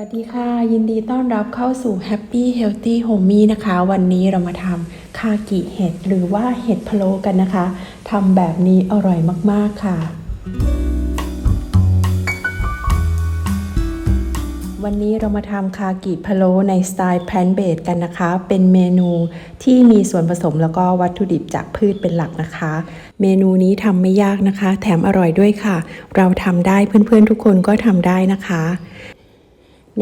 วัสดีค่ะ ยินดีต้อนรับเข้าสู่ Happy Healthy Homey นะคะ วันนี้เรามาทำคากิเห็ดหรือว่าเห็ดพะโล้กันนะคะทำแบบนี้อร่อยมากๆค่ะ วันนี้เรามาทำคากิพะโล้ในสไตล์แพนเบดกันนะคะ เป็นเมนูที่มีส่วนผสมแล้วก็วัตถุดิบจากพืชเป็นหลักนะคะ เมนูนี้ทำไม่ยากนะคะ แถมอร่อยด้วยค่ะ เราทำได้เพื่อนๆทุกคนก็ทำได้นะคะ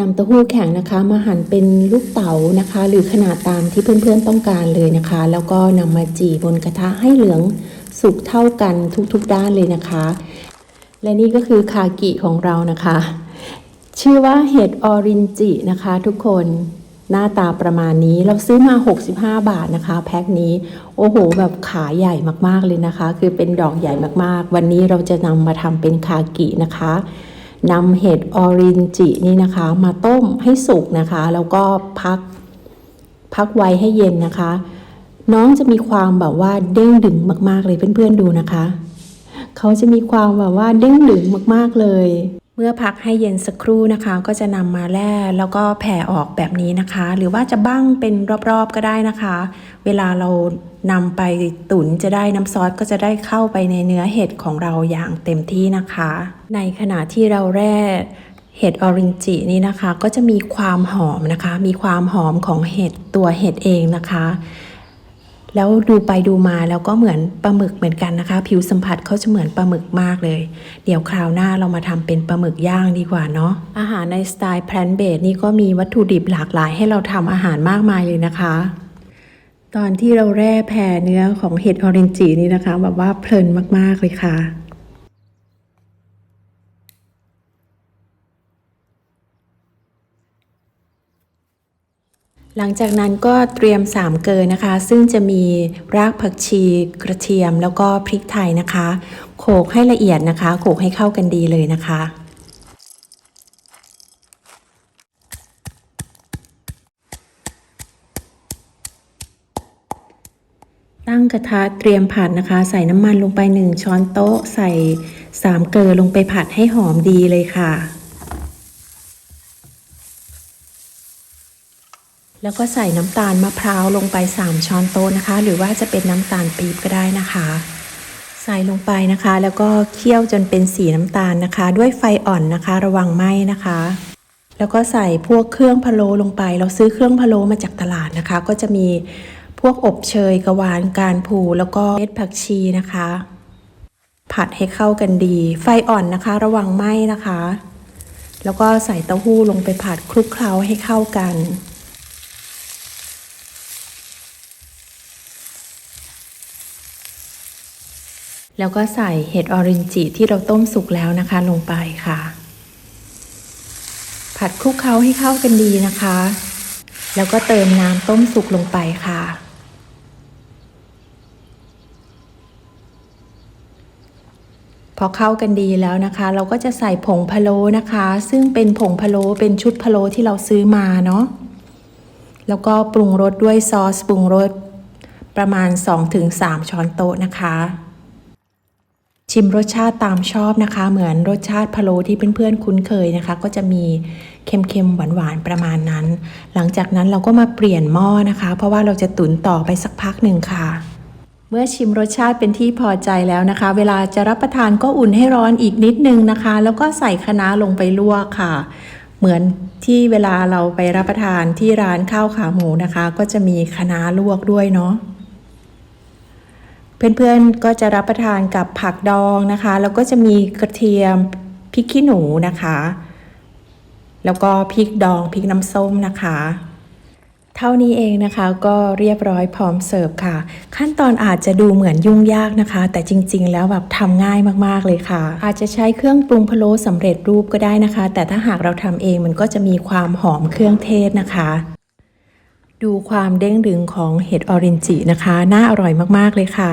นำเต้าหู้แข็งนะคะ มาหั่นเป็นลูกเต๋านะคะ หรือขนาดตามที่เพื่อนๆต้องการเลยนะคะ แล้วก็นำมาจีบนกระทะให้เหลืองสุกเท่ากันทุกๆด้านเลยนะคะ และนี่ก็คือคากิของเรานะคะ ชื่อว่าเห็ดออรินจินะคะ ทุกคนหน้าตาประมาณนี้เราซื้อมา 65 บาทนะคะ แพ็คนี้โอ้โห แบบขาใหญ่มากๆเลยนะคะ คือเป็นดอกใหญ่มากๆ วันนี้เราจะนำมาทำเป็นคากินะคะ นำเห็ดออรินจินี่นะคะ มาต้มให้สุกนะคะ แล้วก็พักพักไว้ให้เย็นนะคะ น้องจะมีความแบบว่าเด้งดึงมาก ๆ เลยเพื่อนๆดูนะคะ เขาจะมีความแบบว่าเด้งดึงมาก ๆเลย เมื่อพักให้เย็นสักครู่นะคะ ก็จะนำมาแล่แล้วก็แผ่ออกแบบนี้นะคะ หรือว่าจะบ้างเป็นรอบๆก็ได้นะคะ เวลาเรานำไปตุ๋นจะได้น้ำซอสก็จะได้เข้าไปในเนื้อเห็ดของเราอย่างเต็มที่นะคะ ในขณะที่เราแร่เห็ดออรินจินี่นะคะ ก็จะมีความหอมนะคะ มีความหอมของเห็ดตัวเห็ดเองนะคะ แล้วดูไปดูมาแล้วก็เหมือนปลาหมึกเหมือนกันนะคะ ผิวสัมผัสเขาจะเหมือนปลาหมึกมากเลย เดี๋ยวคราวหน้าเรามาทำเป็นปลาหมึกย่างดีกว่าเนาะอาหารในสไตล์แพลนเบดนี่ก็มีวัตถุดิบหลากหลายให้เราทำอาหารมากมายเลยนะคะ ตอนที่เราแร่แผ่เนื้อของเห็ดออเรนจีนี่นะคะแบบว่าเพลินมากๆเลยค่ะ หลังจากนั้นก็เตรียมสามเกลอนะคะ ซึ่งจะมีรากผักชีกระเทียมแล้วก็พริกไทยนะคะ โขลกให้ละเอียดนะคะ โขลกให้เข้ากันดีเลยนะคะ ตั้งกระทะเตรียมผัดนะคะ ใส่น้ำมันลงไป 1 ช้อนโต๊ะ ใส่สามเกลือลงไปผัดให้หอมดีเลยค่ะ แล้วก็ใส่น้ำตาลมะพร้าวลงไป 3 ช้อนโต๊ะนะคะ หรือว่าจะเป็นน้ำตาลปี๊บก็ได้นะคะ ใส่ลงไปนะคะ แล้วก็เคี่ยวจนเป็นสีน้ำตาลนะคะ ด้วยไฟอ่อนนะคะ ระวังไหม้นะคะ แล้วก็ใส่พวกเครื่องพะโล้ลงไป เราซื้อเครื่องพะโล้มาจากตลาดนะคะ ก็จะมีพวกอบเชยกระวานการผูแล้วก็เม็ดผักชีนะคะ ผัดให้เข้ากันดี ไฟอ่อนนะคะ ระวังไหม้นะคะ แล้วก็ใส่เต้าหู้ลงไปผัดคลุกเคล้าให้เข้ากัน แล้วก็ใส่เห็ดออรินจิที่เราต้มสุกแล้วนะคะลงไปค่ะ ผัดคลุกเคล้าให้เข้ากันดีนะคะ แล้วก็เติมน้ำต้มสุกลงไปค่ะ พอเข้ากันดีแล้วนะคะ เราก็จะใส่ผงพะโล้นะคะ ซึ่งเป็นผงพะโล้เป็นชุดพะโล้ที่เราซื้อมาเนาะแล้วก็ปรุงรสด้วยซอสปรุงรสประมาณ 2-3 ช้อนโต๊ะนะคะ ชิมรสชาติตามชอบนะคะ เหมือนรสชาติพะโล้ที่เพื่อนๆคุ้นเคยนะคะ ก็จะมีเค็มๆหวานๆประมาณนั้น หลังจากนั้นเราก็มาเปลี่ยนหม้อนะคะ เพราะว่าเราจะตุ๋นต่อไปสักพักหนึ่งค่ะ เมื่อชิมรสชาติเป็นที่พอใจแล้วนะคะ เวลาจะรับประทานก็อุ่นให้ร้อนอีกนิดนึงนะคะ แล้วก็ใส่คะน้าลงไปลวกค่ะ เหมือนที่เวลาเราไปรับประทานที่ร้านข้าวขาหมูนะคะ ก็จะมีคะน้าลวกด้วยเนาะ เพื่อนๆก็จะรับประทานกับผักดองนะคะ แล้วก็จะมีกระเทียมพริกขี้หนูนะคะ แล้วก็พริกดองพริกน้ำส้มนะคะ เท่านี้เองนะคะก็เรียบร้อยพร้อมเสิร์ฟค่ะ ขั้นตอนอาจจะดูเหมือนยุ่งยากนะคะ แต่จริง ๆ แล้วแบบทำง่ายมากๆเลยค่ะ อาจจะใช้เครื่องปรุงพะโล้สำเร็จรูปก็ได้นะคะ แต่ถ้าหากเราทำเองมันก็จะมีความหอมเครื่องเทศนะคะดูความเด้งดึงของเห็ดออรินจินะคะ น่าอร่อยมาก ๆ เลยค่ะ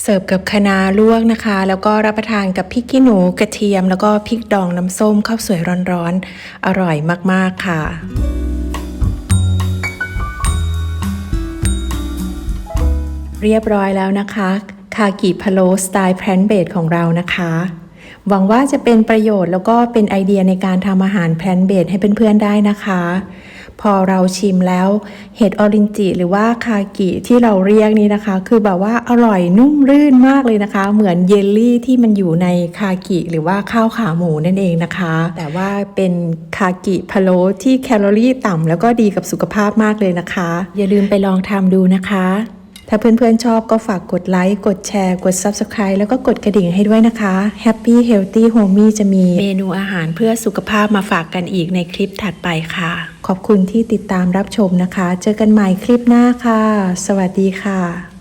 เสิร์ฟกับคะน้าลวกนะคะ แล้วก็รับประทานกับพริกขี้หนูกระเทียม แล้วก็พริกดองน้ำส้มข้าวสวยร้อนๆ อร่อยมากๆค่ะเรียบร้อยแล้วนะคะ คากิพะโลสไตล์แพลนเบดของเรานะคะ หวังว่าจะเป็นประโยชน์แล้วก็เป็นไอเดียในการทำอาหารแพลนเบสให้เพื่อนๆได้นะคะ พอเราชิมแล้ว เห็ดออรินจิหรือว่าคากิที่เราเรียกนี้นะคะ คือแบบว่าอร่อยนุ่มรื่นมากเลยนะคะ เหมือนเยลลี่ที่มันอยู่ในคากิหรือว่าข้าวขาหมูนั่นเองนะคะ แต่ว่าเป็นคากิพะโล้ที่แคลอรี่ต่ำแล้วก็ดีกับสุขภาพมากเลยนะคะ อย่าลืมไปลองทำดูนะคะ ถ้าเพื่อนๆชอบก็ฝากกดไลค์ กดแชร์ กด Subscribe แล้วก็กดกระดิ่งให้ด้วยนะคะ Happy Healthy Homey จะมีเมนูอาหารเพื่อสุขภาพมาฝากกันอีกในคลิปถัดไปค่ะ ขอบคุณที่ติดตามรับชมนะคะ เจอกันใหม่คลิปหน้าค่ะ สวัสดีค่ะ